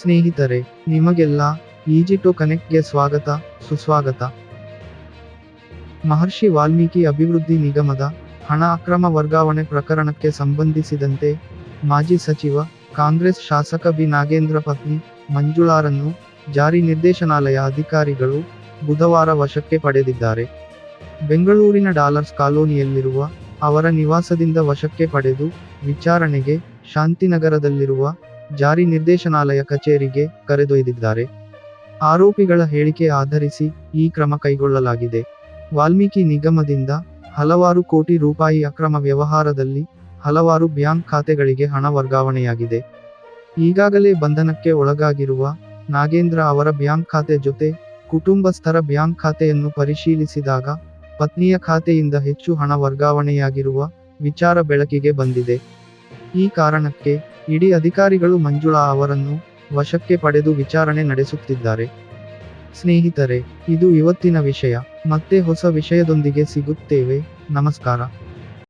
ಸ್ನೇಹಿತರೆ, ನಿಮಗೆಲ್ಲ easy to ಕನೆಕ್ಟ್ಗೆ ಸ್ವಾಗತ, ಸುಸ್ವಾಗತ. ಮಹರ್ಷಿ ವಾಲ್ಮೀಕಿ ಅಭಿವೃದ್ಧಿ ನಿಗಮದ ಹಣ ಅಕ್ರಮ ವರ್ಗಾವಣೆ ಪ್ರಕರಣಕ್ಕೆ ಸಂಬಂಧಿಸಿದಂತೆ ಮಾಜಿ ಸಚಿವ, ಕಾಂಗ್ರೆಸ್ ಶಾಸಕ ಬಿ. ನಾಗೇಂದ್ರ ಪತ್ನಿ ಮಂಜುಳಾರನ್ನು ಜಾರಿ ನಿರ್ದೇಶನಾಲಯ ಅಧಿಕಾರಿಗಳು ಬುಧವಾರ ವಶಕ್ಕೆ ಪಡೆದಿದ್ದಾರೆ. ಬೆಂಗಳೂರಿನ ಡಾಲರ್ಸ್ ಕಾಲೋನಿಯಲ್ಲಿರುವ ಅವರ ನಿವಾಸದಿಂದ ವಶಕ್ಕೆ ಪಡೆದು ವಿಚಾರಣೆಗೆ ಶಾಂತಿನಗರದಲ್ಲಿರುವ ಜಾರಿ ನಿರ್ದೇಶನಾಲಯ ಕಚೇರಿಗೆ ಕರೆದೊಯ್ದಿದ್ದಾರೆ. ಆರೋಪಿಗಳ ಹೇಳಿಕೆ ಆಧರಿಸಿ ಈ ಕ್ರಮ ಕೈಗೊಳ್ಳಲಾಗಿದೆ. ವಾಲ್ಮೀಕಿ ನಿಗಮದಿಂದ ಹಲವಾರು ಕೋಟಿ ರೂಪಾಯಿ ಅಕ್ರಮ ವ್ಯವಹಾರದಲ್ಲಿ ಹಲವಾರು ಬ್ಯಾಂಕ್ ಖಾತೆಗಳಿಗೆ ಹಣ ವರ್ಗಾವಣೆಯಾಗಿದೆ. ಈಗಾಗಲೇ ಬಂಧನಕ್ಕೆ ಒಳಗಾಗಿರುವ ನಾಗೇಂದ್ರ ಅವರ ಬ್ಯಾಂಕ್ ಖಾತೆ ಜೊತೆ ಕುಟುಂಬಸ್ಥರ ಬ್ಯಾಂಕ್ ಖಾತೆಯನ್ನು ಪರಿಶೀಲಿಸಿದಾಗ ಪತ್ನಿಯ ಖಾತೆಯಿಂದ ಹೆಚ್ಚು ಹಣ ವರ್ಗಾವಣೆಯಾಗಿರುವ ವಿಚಾರ ಬೆಳಕಿಗೆ ಬಂದಿದೆ. ಈ ಕಾರಣಕ್ಕೆ ಇಡೀ ಅಧಿಕಾರಿಗಳು ಮಂಜುಳಾ ಅವರನ್ನು ವಶಕ್ಕೆ ಪಡೆದು ವಿಚಾರಣೆ ನಡೆಸುತ್ತಿದ್ದಾರೆ. ಸ್ನೇಹಿತರೆ, ಇದು ಇವತ್ತಿನ ವಿಷಯ. ಮತ್ತೆ ಹೊಸ ವಿಷಯದೊಂದಿಗೆ ಸಿಗುತ್ತೇವೆ. ನಮಸ್ಕಾರ.